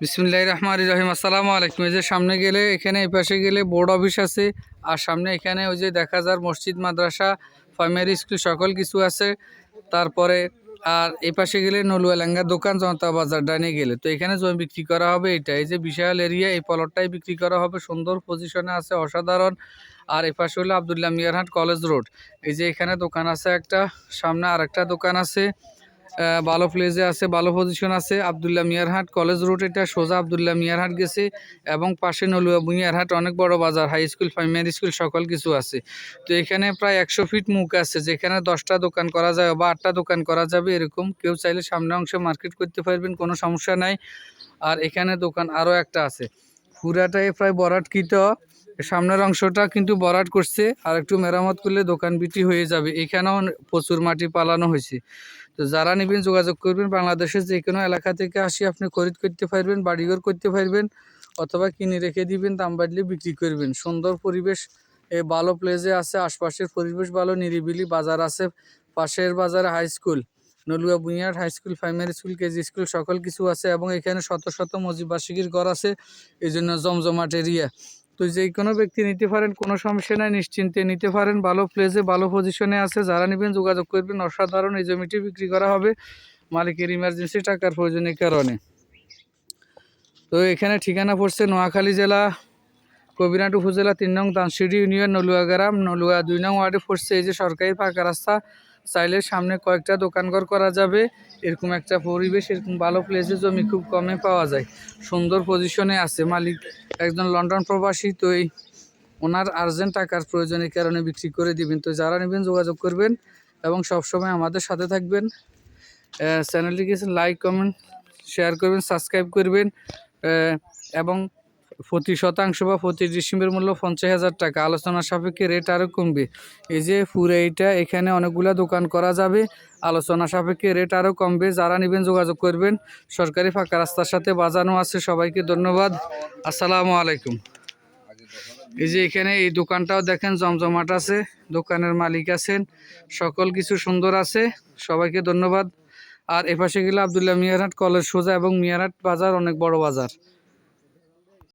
বিসমুল্লাহ রহমান রহিম। আসসালামু আলাইকুম। এই যে সামনে গেলে, এখানে এই পাশে গেলে বোর্ড অফিস আছে। আর সামনে এখানে ওই যে দেখা যার মসজিদ, মাদ্রাসা, প্রাইমারি স্কুল সকল কিছু আছে। তারপরে আর এই পাশে গেলে নলুয়া লেঙ্গার দোকান, জনতা বাজার ডানে গেলে। তো এখানে জমি বিক্রি করা হবে এটা এই যে বিশাল এরিয়া এই প্লটটাই বিক্রি করা হবে। সুন্দর পজিশনে আছে, অসাধারণ। আর এই পাশে হলো আবদুল্লাহ মিয়ারহাট কলেজ রোড। এই যে এখানে দোকান আছে একটা, সামনে আরেকটা দোকান আছে। ভালো প্লেসে আছে, ভালো পজিশন আছে। আবদুল্লাহ মিয়ারহাট কলেজ রোড এটা, সোজা আবদুল্লাহ মিয়ারহাট গেছে। এবং পাশে নলুয়া মিয়ারহাট অনেক বড় বাজার হাই স্কুল প্রাইমারি স্কুল সকল কিছু আছে। তো এখানে প্রায় একশো ফিট মুখ আছে। যেখানে দশটা দোকান করা যায় বা আটটা দোকান করা যাবে এরকম। কেউ চাইলে সামনে অংশে মার্কেট করতে পারবেন, কোনো সমস্যা নাই। আর এখানে দোকান আরও একটা আছে। পুরাটাই প্রায় বরাটকৃত। সামনের অংশটা কিন্তু বরাট করছে, আর একটু মেরামত করলে দোকান বিক্রি হয়ে যাবে। এখানেও প্রচুর মাটি পালানো হয়েছে। তো যারা নেবেন, যোগাযোগ করবেন। বাংলাদেশের যে কোনো এলাকা থেকে আসি আপনি খরিদ করতে পারবেন, বাড়িঘর করতে পারবেন, অথবা কিনে রেখে দিবেন, দাম বাড়লে বিক্রি করবেন। সুন্দর পরিবেশ, এ ভালো প্লেসে আছে, আশপাশের পরিবেশ ভালো, নিরিবিলি বাজার আছে, পাশের বাজারে high school Nalua বুনিয়ার high school primary school K school সকল কিছু আছে এবং এখানে শত শত মজিবাসিকির ঘর আছে। এই জন্য জমজমাট এরিয়া তো যে কোনো ব্যক্তি নিতে পারেন, কোনো সমস্যা নাই, নিশ্চিন্তে নিতে পারেন। ভালো প্লেসে ভালো পজিশনে আছে। যারা নেবেন, যোগাযোগ করবেন। অসাধারণ এই জমিটি বিক্রি করা হবে মালিকের ইমার্জেন্সি টাকার প্রয়োজনের কারণে। তো এখানে ঠিকানা পড়ছে নোয়াখালী জেলা কবিরাট উপজেলা, তিন নং দানসিডি ইউনিয়ন নলুয়া গ্রাম নলুয়া দুই নং ওয়ার্ডে পড়ছে এই যে সরকারি পাকা রাস্তা। চাইলে সামনে কয়েকটা দোকানঘর করা যাবে। এরকম একটা পরিবেশ, এরকম ভালো প্লেসে জমি খুব কমে পাওয়া যায়। সুন্দর পজিশনে আছে মালিক। একজন লন্ডন প্রবাসী, তো এই ওনার আর্জেন্ট টাকার প্রয়োজনের কারণে বিক্রি করে দিবেন। তো যারা নেবেন, যোগাযোগ করবেন এবং সবসময় আমাদের সাথে থাকবেন। চ্যানেলটিকে লাইক কমেন্ট শেয়ার করবেন সাবস্ক্রাইব করবেন। এবং প্রতি শতাংশ বা প্রতি ডিসেম্বর মূল্য পঞ্চাশ হাজার টাকা। আলোচনা সাপেক্ষে রেট আরও কমবে। এই যে পুরো এইটা, এখানে অনেকগুলো দোকান করা যাবে। আলোচনা সাপেক্ষে রেট আরও কমবে। যারা নেবেন যোগাযোগ করবেন। সরকারি ফাঁকা রাস্তার সাথে বাজানো আছে। সবাইকে ধন্যবাদ। আসসালামু আলাইকুম। এই যে এখানে এই দোকানটাও দেখেন, জমজমাট আছে। দোকানের মালিক আছেন। সকল কিছু সুন্দর আছে। সবাইকে ধন্যবাদ। আর এপাশে গেলে আবদুল্লাহ মিয়ারহাট কলেজ সোজা এবং মিয়ারহাট বাজার অনেক বড় বাজার।